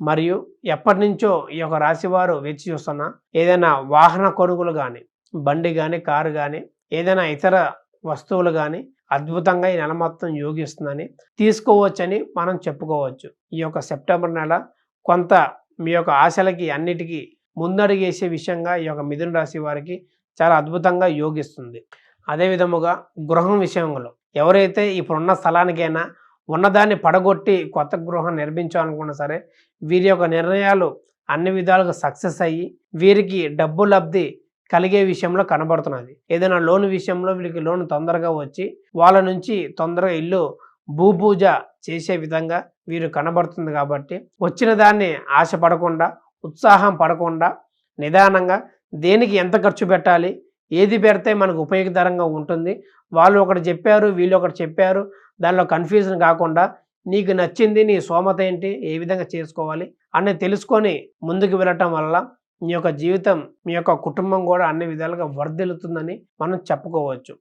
మరియు ఎప్పటి నుంచో ఈ యొక్క రాశి వారు వేచి చూస్తున్న ఏదైనా వాహన కొనుగోలు కానీ బండి కానీ కారు కానీ ఏదైనా ఇతర వస్తువులు కానీ అద్భుతంగా ఈ నెల మొత్తం యోగిస్తుందని తీసుకోవచ్చని మనం చెప్పుకోవచ్చు. ఈ యొక్క సెప్టెంబర్ నెల కొంత మీ యొక్క ఆశలకి అన్నిటికీ ముందడుగేసే విషయంగా ఈ యొక్క మిథున రాశి వారికి చాలా అద్భుతంగా యోగిస్తుంది. అదే విధముగా గృహం విషయంలో ఎవరైతే ఇప్పుడున్న స్థలానికైనా ఉన్నదాన్ని పడగొట్టి కొత్త గృహం నిర్మించాలనుకున్నా సరే వీరి యొక్క నిర్ణయాలు అన్ని విధాలుగా సక్సెస్ అయ్యి వీరికి డబ్బు లబ్ధి కలిగే విషయంలో కనబడుతున్నది. ఏదైనా లోన్ విషయంలో వీరికి లోన్ తొందరగా వచ్చి వాళ్ళ నుంచి తొందరగా ఇల్లు భూపూజ చేసే విధంగా వీరు కనబడుతుంది కాబట్టి వచ్చిన దాన్ని ఆశపడకుండా ఉత్సాహం పడకుండా నిదానంగా దేనికి ఎంత ఖర్చు పెట్టాలి ఏది పెడితే మనకు ఉపయోగకరంగా ఉంటుంది. వాళ్ళు ఒకటి చెప్పారు వీళ్ళు ఒకటి చెప్పారు. దానిలో కన్ఫ్యూజన్ కాకుండా నీకు నచ్చింది నీ సోమత ఏంటి ఏ విధంగా చేసుకోవాలి అన్ని తెలుసుకొని ముందుకు వెళ్ళటం వల్ల మీ యొక్క జీవితం మీ యొక్క కుటుంబం కూడా అన్ని విధాలుగా వర్ధిల్లుతుందని మనం చెప్పుకోవచ్చు.